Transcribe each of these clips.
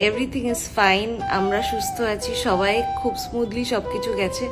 Everything is fine আমরা সুস্থ আছি, সবাই খুব স্মুথলি সব কিছু গেছে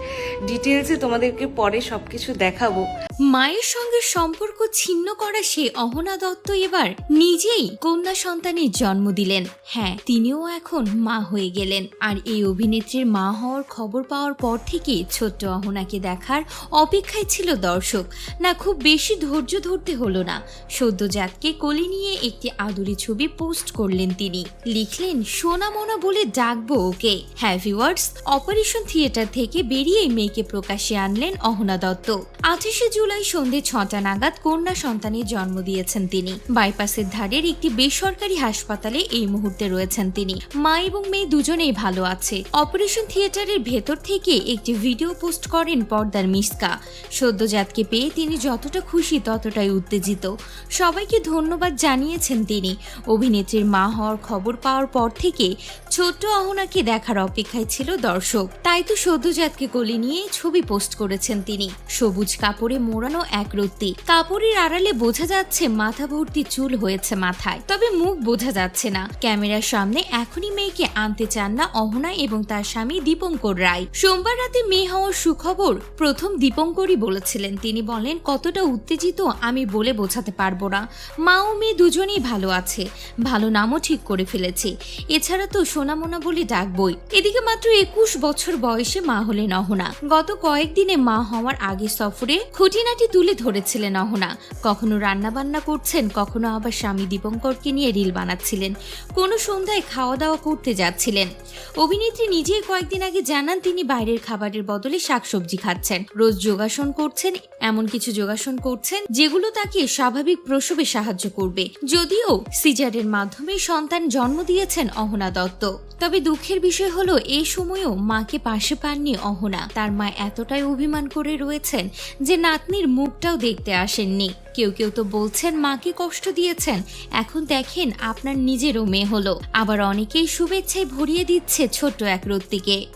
ডিটেলসে তোমাদেরকে পরে সব কিছু দেখাবো। মায়ের সঙ্গে সম্পর্ক ছিন্ন করা সে অহনা দত্ত এবার নিজেই কন্যা সন্তানের জন্ম দিলেন। হ্যাঁ তিনিও এখন মা হয়ে গেলেন। আর এই অভিনেত্রীর মা হওয়ার খবর পাওয়ার পর থেকে ছোট্ট অহনাকে দেখার অপেক্ষায় ছিল দর্শক। না, খুব বেশি ধৈর্য ধরতে হলো না। সদ্যজাতকে কোলে নিয়ে একটি আদুরি ছবি পোস্ট করলেন তিনি। লিখলেন, সোনা মোনা বলে ডাকবো ওকে। হ্যাঁ ভিওয়ার্স অপারেশন থিয়েটার থেকে বেরিয়ে মেয়েকে প্রকাশ্যে আনলেন অহনা দত্ত। আঠাশে জুলাই সন্ধে ছটা নাগাদ কন্যা সন্তানের জন্ম দিয়েছেন তিনি। বাইপাসের ধারের একটি বেসরকারি হাসপাতালে এই মুহূর্তে রয়েছেন তিনি। মা এবং মেয়ে দুজনেই ভালো আছে। অপারেশন থিয়েটারের ভেতর থেকে একটি ভিডিও পোস্ট করেন পর্দার মিসকা। সদ্যজাতকে পেয়ে তিনি যতটা খুশি ততটাই উত্তেজিত। সবাইকে ধন্যবাদ জানিয়েছেন তিনি। অভিনেত্রীর মা হওয়ার খবর পাওয়ার পর থেকে ছোট্ট অহনাকে দেখার অপেক্ষায় ছিল দর্শক। তাই তো সদ্যজাতকে কোলে নিয়ে ছবি পোস্ট করেছেন তিনি। সবুজ কাপড়ে মোড়ানো এক রত্তি। কাপড়ের আড়ালে বোঝা যাচ্ছে মাথা ভর্তি চুল হয়েছে মাথায়। তবে মুখ বোঝা যাচ্ছে না। ক্যামেরার সামনে এখনই মেয়েকে আনতে চান না অহনা এবং তার স্বামী দীপঙ্কর রায়। সোমবার রাতে মেয়ে হওয়ার সুখবর প্রথম দীপঙ্করই বলেছিলেন। তিনি বলেন, কতটা উত্তেজিত আমি বলে বোঝাতে পারব না। মা ও মেয়ে দুজনেই ভালো আছে। ভালো নামও ঠিক করে ফেলেছে। এছাড়া তো সোনামোনা বলে ডাকবই। এদিকে মাত্র একুশ বছর বয়সে মা হলেন অহনা। গত কয়েকদিনে মা হওয়ার আগে সফরে খুঁটিনাটি তুলে ধরেছিলেন অহনা। কখনো রান্না বান্না করছেন, কখনো আবার স্বামী দীপঙ্করকে নিয়ে রিল বানাচ্ছিলেন। কোনো সন্ধ্যায় খাওয়া দাওয়া করতে যাচ্ছিলেন। অভিনেত্রী নিজেই কয়েকদিন আগে জানান, তিনি বাইরের খাবারের বদলে শাকসবজি খাচ্ছেন। রোজ যোগাসন করছেন, এমন কিছু যোগাসন করছেন, যেগুলো তাকে স্বাভাবিক প্রসবে সাহায্য করবে। যদিও সিজারের মাধ্যমে সন্তান জন্ম দিয়েছেন অহনা দত্ত। তবে দুঃখের বিষয় হলো এই সময়েও মাকে পাশে পাননি অহনা। তার মা এতটাই অভিমান করে রয়েছেন যে নাতনির মুখটাও দেখতে আসেননি। কেউ কেউ তো বলছেন, মাকে কষ্ট দিয়েছেন। এখন দেখেন আপনার নিজেরও মেয়ে হলো। আবার অনেকেই শুভেচ্ছায় ভরিয়ে দিচ্ছে ছোট্ট এক রত্তিকে।